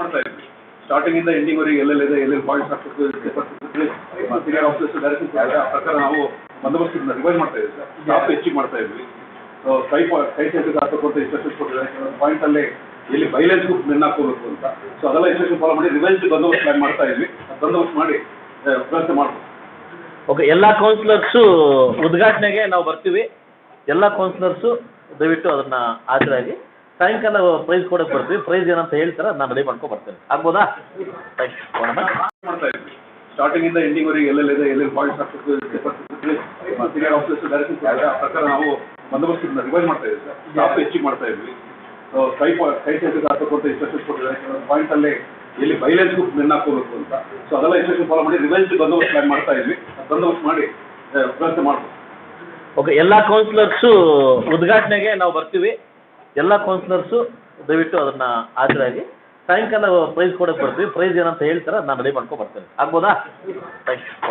ಮಾಡ್ತಾ ಇದ್ವಿ. ಸ್ಟಾರ್ಟಿಂಗ್ ಇಂದ ಎಂಡಿಂಗ್ ವರೆಗೆ ಎಲ್ಲೆಲ್ಲಿದೆ ಎಲ್ಲೆಲ್ಲಿ ಪಾಯಿಂಟ್ಸ್ ಹಾಕಬೇಕು ಸೀನಿಯರ್ ಆಫೀಸರ್ಸ್ ಆ ಪ್ರಕಾರ ನಾವು ಬಂದೋಬಸ್ತ್ ರಿವೈಸ್ ಮಾಡ್ತಾ ಇದ್ವಿ ಸರ್ ಸ್ಟಾಫ್ ಹೆಚ್ಚಿಗೆ ಮಾಡ್ತಾ ಇದ್ವಿ. ಸೊ ಕೈ ಕೈ ಸೆಂಟರ್ ಹಾಕಬೇಕು ಅಂತ ಇನ್ಸ್ಟ್ರಕ್ಷನ್ಸ್ ಕೊಟ್ಟಿದ್ದಾರೆ. ಪಾಯಿಂಟ್ ಅಲ್ಲಿ ಎಲ್ಲಿ ವೈಲೆನ್ಸ್ ಮೆನ್ ಹಾಕೋಬೇಕು ಅಂತ. ಸೊ ಅದೆಲ್ಲ ಇನ್ಸ್ಟ್ರಕ್ಷನ್ ಫಾಲೋ ಮಾಡಿ ರಿವೈಸ್ ಬಂದೋಬಸ್ತ್ ಪ್ಲಾನ್ ಮಾಡ್ತಾ ಇದ್ವಿ. ಬಂದೋಬಸ್ತ್ ಮಾಡಿ ವ್ಯವಸ್ಥೆ ಮಾಡ್ತೀವಿ ಓಕೆ ಎಲ್ಲ ಕೌನ್ಸಿಲರ್ಸು ಉದ್ಘಾಟನೆಗೆ ನಾವು ಬರ್ತೀವಿ. ಎಲ್ಲ ಕೌನ್ಸಿಲರ್ಸು ದಯವಿಟ್ಟು ಅದನ್ನ ಹಾಜರಾಗಿ. ಸಾಯಂಕಾಲ ಪ್ರೈಸ್ ಕೊಡಕ್ಕೆ ಬರ್ತೀವಿ. ಪ್ರೈಸ್ ಏನಂತ ಹೇಳ್ತಾರೆ ನಾನು ರೆಡಿ ಮಾಡ್ಕೊಂಡು ಬರ್ತೇನೆ. ಆಗ್ಬೋದಾ? ಸ್ಟಾರ್ಟಿಂಗ್ ಇಂದ ಎಂಡಿಂಗ್ ವರೆಗೆ ಎಲ್ಲೆಲ್ಲಿದೆ ಎಲ್ಲೆಲ್ಲಿ ಪಾಯಿಂಟ್ಸ್ ಹಾಕಬೇಕು ಸೀನಿಯರ್ ಆಫೀಸರ್ಸ್ ಡೈರೆಕ್ಷನ್ ಪ್ರಕಾರ ನಾವು ಬಂದೋಬಸ್ತ್ ರಿವೈಸ್ ಮಾಡ್ತಾ ಇದ್ವಿ. ಸರ್ ಸ್ಟಾಫ್ ಹೆಚ್ಚಿಗೆ ಮಾಡ್ತಾ ಇದ್ವಿ. ಸೊ ಕೈ ಕೈ ಹಾಕಬೇಕು ಅಂತ ಇನ್ಸ್ಟ್ರಕ್ಷನ್ಸ್ ಕೊಟ್ಟಿದ್ದಾರೆ. ಪಾಯಿಂಟ್ ಅಲ್ಲಿ ಎಲ್ಲಿ ವೈಲೆನ್ಸ್ ಮೆನ್ ಹಾಕೋಬೇಕು ಅಂತ. ಸೊ ಅದೆಲ್ಲ ಇನ್ಸ್ಟ್ರಕ್ಷನ್ ಫಾಲೋ ಮಾಡಿ ರಿವೈಸ್ ಬಂದೋಬಸ್ತ್ ಪ್ಲಾನ್ ಮಾಡ್ತಾ ಇದ್ವಿ. ಬಂದೋಬಸ್ತ್ ಮಾಡಿ ವ್ಯವಸ್ಥೆ ಮಾಡ್ಬೋದು ಓಕೆ ಎಲ್ಲ ಕೌನ್ಸಿಲರ್ಸು ಉದ್ಘಾಟನೆಗೆ ನಾವು ಬರ್ತೀವಿ. ಎಲ್ಲ ಕೌನ್ಸಿಲರ್ಸು ದಯವಿಟ್ಟು ಅದನ್ನ ಹಾಜರಾಗಿ. ಸಾಯಂಕಾಲ ಪ್ರೈಸ್ ಕೊಡಕ್ಕೆ ಬರ್ತೀವಿ. ಪ್ರೈಸ್ ಏನಂತ ಹೇಳ್ತಾರೆ ನಾನು ರೆಡಿ ಮಾಡ್ಕೊಂಡು ಬರ್ತೇನೆ ಆಗ್ಬೋದಾ? Thank you